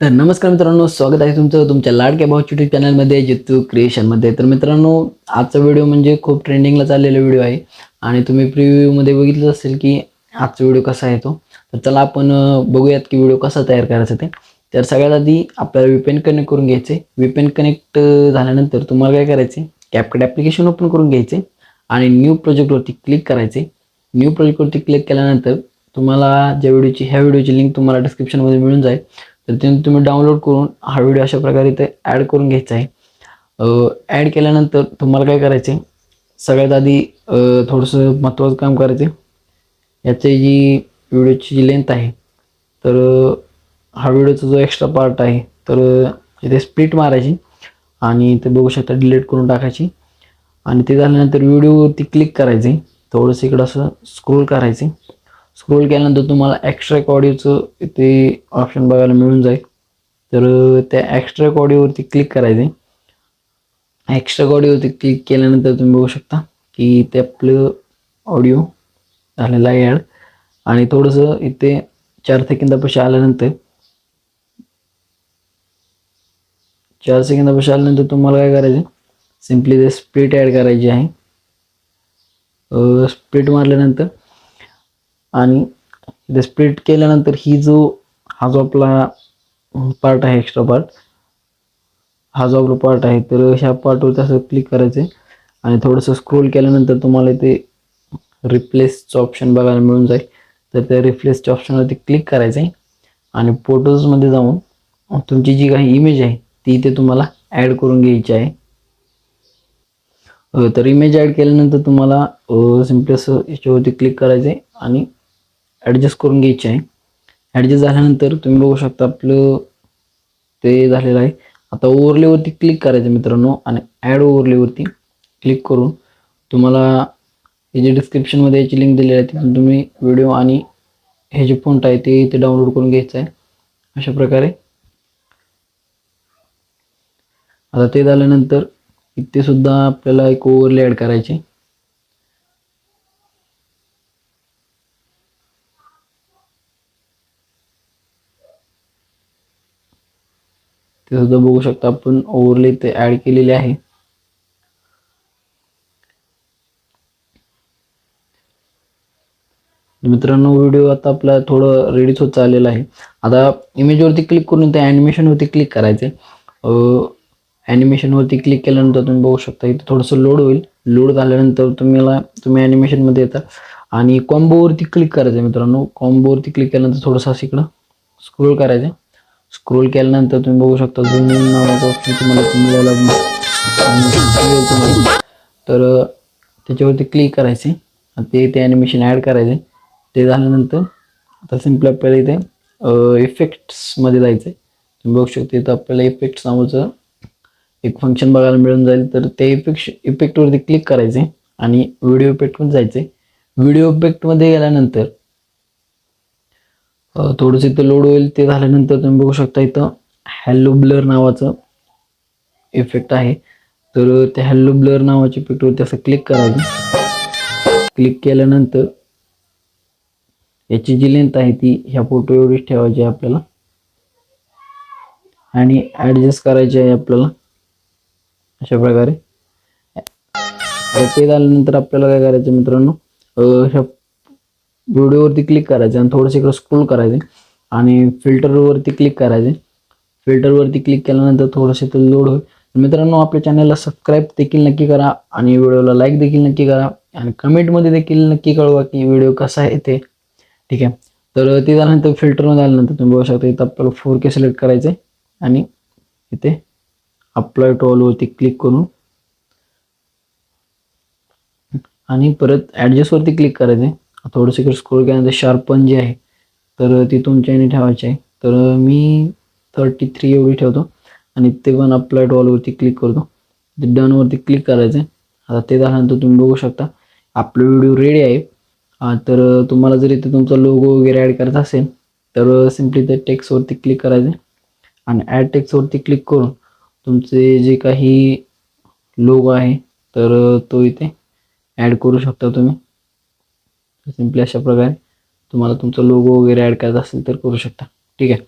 तर नमस्कार मित्रांनो स्वागत आहे तुमचं तुमच्या लाडक्या भाऊ युट्यूब चॅनलमध्ये जितू क्रिएशनमध्ये तर मित्रांनो आजचा व्हिडिओ म्हणजे खूप ट्रेंडिंगला चाललेला व्हिडिओ आहे. आणि तुम्ही प्रिव्ह्यूमध्ये बघितलं असेल की आजचा व्हिडिओ कसा आहे तो. तर चला आपण बघूयात की व्हिडिओ कसा तयार करायचा ते. तर सगळ्यात आधी आपल्याला विपेन कनेक्ट करून घ्यायचे. विपेन कनेक्ट झाल्यानंतर तुम्हाला काय करायचे कॅपकट ॲप्लिकेशन ओपन करून घ्यायचे. आणि न्यू प्रोजेक्टवरती क्लिक करायचे. न्यू प्रोजेक्टवरती क्लिक केल्यानंतर तुम्हाला ज्या व्हिडिओची ह्या व्हिडिओची लिंक तुम्हाला डिस्क्रिप्शनमध्ये मिळून जाईल. तर ते तुम्ही डाउनलोड करून हा व्हिडिओ अशा प्रकारे इथे ॲड करून घ्यायचा आहे. ॲड केल्यानंतर तुम्हाला काय करायचे सगळ्यात आधी थोडंसं महत्त्वाचं काम करायचे याची जी व्हिडिओची जी लेंथ आहे तर हा व्हिडिओचा जो एक्स्ट्रा पार्ट आहे तर इथे स्प्लिट मारायची आणि ते बघू शकता डिलीट करून टाकायची. आणि ते झाल्यानंतर व्हिडिओवरती क्लिक करायचे थोडंसं इकडं असं स्क्रोल करायचे स्क्रोल केल्यानंतर तुम्हाला एक्स्ट्रा ऑडिओचं इथे ऑप्शन बघायला मिळून जाईल. तर त्या एक्स्ट्रा ऑडिओवरती क्लिक करायचे. एक्स्ट्रा ऑडिओवरती क्लिक केल्यानंतर तुम्ही बघू शकता की ते आपलं ऑडिओ झालेला आहे ॲड आणि थोडंसं इथे चार सेकंदापाशी आल्यानंतर चार सेकंदापाशी आल्यानंतर तुम्हाला काय करायचं? सिम्पली ते स्प्लिट ॲड करायची आहे. स्प्लिट मारल्यानंतर आणि इथे स्प्लिट केल्यानंतर ही जो हा जो आपला पार्ट आहे एक्स्ट्रा पार्ट हा जो आपला पार्ट आहे तर ह्या पार्टवरती असं क्लिक करायचं आहे आणि थोडंसं स्क्रोल केल्यानंतर तुम्हाला इथे रिप्लेसचं ऑप्शन बघायला मिळून जाईल. तर त्या रिप्लेसच्या ऑप्शनवरती क्लिक करायचं आहे आणि फोटोजमध्ये जाऊन तुमची जी काही इमेज आहे ती इथे तुम्हाला ॲड करून घ्यायची आहे. तर इमेज ॲड केल्यानंतर तुम्हाला सिम्पली असं याच्यावरती क्लिक करायचं आहे आणि ॲडजस्ट करून घ्यायची आहे. ॲडजस्ट झाल्यानंतर तुम्ही बघू शकता आपलं ते झालेलं आहे. आता ओवरलेवरती क्लिक करायचं मित्रांनो आणि ॲड ओवरलेवरती क्लिक करून तुम्हाला हे जे डिस्क्रिप्शनमध्ये याची लिंक दिलेली आहे तिथून तुम्ही व्हिडिओ आणि हे जे फोंट आहे ते इथे डाउनलोड करून घ्यायचं आहे. अशा प्रकारे. आता ते झाल्यानंतर इथे सुद्धा आपल्याला एक ओवरले ॲड करायचे ते सुद्धा बघू शकता आपण. ओव्हरले ते ॲड केलेले आहे. मित्रांनो व्हिडिओ आता आपला थोडं रेडीच होत चाललेला आहे. आता इमेजवरती क्लिक करून त्या ॲनिमेशनवरती क्लिक करायचे ॲनिमेशनवरती क्लिक केल्यानंतर तुम्ही बघू शकता इथे थोडंसं लोड होईल. लोड झाल्यानंतर तुम्हाला तुम्ही ॲनिमेशनमध्ये येता. आणि कॉम्बोवरती क्लिक करायचं मित्रांनो. कॉम्बोवरती क्लिक केल्यानंतर थोडंसं असं इकडं स्क्रोल करायचं स्क्रोल केल्यानंतर तुम्ही बघू शकता झूम इन नावाचा ऑप्शन तुम्हाला मिळायला तुम्हाला. तर त्याच्यावरती क्लिक करायचे. आणि ते ते ॲनिमेशन ॲड करायचे. ते झाल्यानंतर आता सिंपल आपल्याला इथे इफेक्ट्समध्ये जायचं आहे तुम्ही बघू शकता इथं आपल्याला इफेक्ट्स नावाचं एक फंक्शन बघायला मिळून जाईल. तर ते इफेक्ट इफेक्टवरती क्लिक करायचे. आणि व्हिडिओ इफेक्टमध्ये जायचे व्हिडिओ इफेक्टमध्ये गेल्यानंतर थोडंसं इथं लोड होईल ते झाल्यानंतर तुम्ही बघू शकता इथं हॅलो ब्लर नावाचं इफेक्ट आहे. तर त्या हॅलो ब्लर नावाच्या इफेक्टवरती असं क्लिक करायचं क्लिक केल्यानंतर याची जी लेंथ आहे ती ह्या फोटो एवढीच ठेवायची आहे आपल्याला. आणि ॲडजस्ट करायची आहे आपल्याला. अशा प्रकारे. ते झाल्यानंतर आपल्याला काय करायचं मित्रांनो? ह्या व्हिडिओवरती क्लिक करायचं आणि थोडंसं इकडं स्क्रोल करायचे आणि फिल्टरवरती क्लिक करायचे. फिल्टरवरती क्लिक केल्यानंतर थोडंसं ते लोड होईल. मित्रांनो आपल्या चॅनलला सबस्क्राईब देखील नक्की करा आणि व्हिडिओला लाईक देखील नक्की करा आणि कमेंटमध्ये देखील नक्की कळवा की व्हिडिओ कसा आहे ते. ठीक आहे? तर ते झाल्यानंतर फिल्टरमध्ये आल्यानंतर तुम्ही बघू शकता इथं आपल्याला फोर के सिलेक्ट करायचे आणि इथे अप्लाय टू ऑलवरती क्लिक करून आणि परत ॲडजस्टवरती क्लिक करायचे थोडंसं इकडे स्क्रोल केल्यानंतर शार्पन जे आहे तर ती तुमच्या याने ठेवायची आहे. तर मी थर्टी थ्री एवढी ठेवतो आणि ते पण अप्लाय टॉलवरती क्लिक करतो. ते डनवरती क्लिक करायचं आहे आता ते झाल्यानंतर तुम्ही बघू शकता आपलं व्हिडिओ रेडी आहे. तर तुम्हाला जर इथे तुमचा लोगो वगैरे ॲड करायचा असेल तर सिम्पली ते टेक्स्टवरती क्लिक करायचं आणि ॲड टेक्स्टवरती क्लिक करून तुमचे जे काही लोगो आहे तर तो इथे ॲड करू शकता तुम्ही. सिम्पली अशा प्रकारे तुम्हाला तुमचा लोगो वगैरे ॲड करायचा असेल तर करू शकता. ठीक आहे?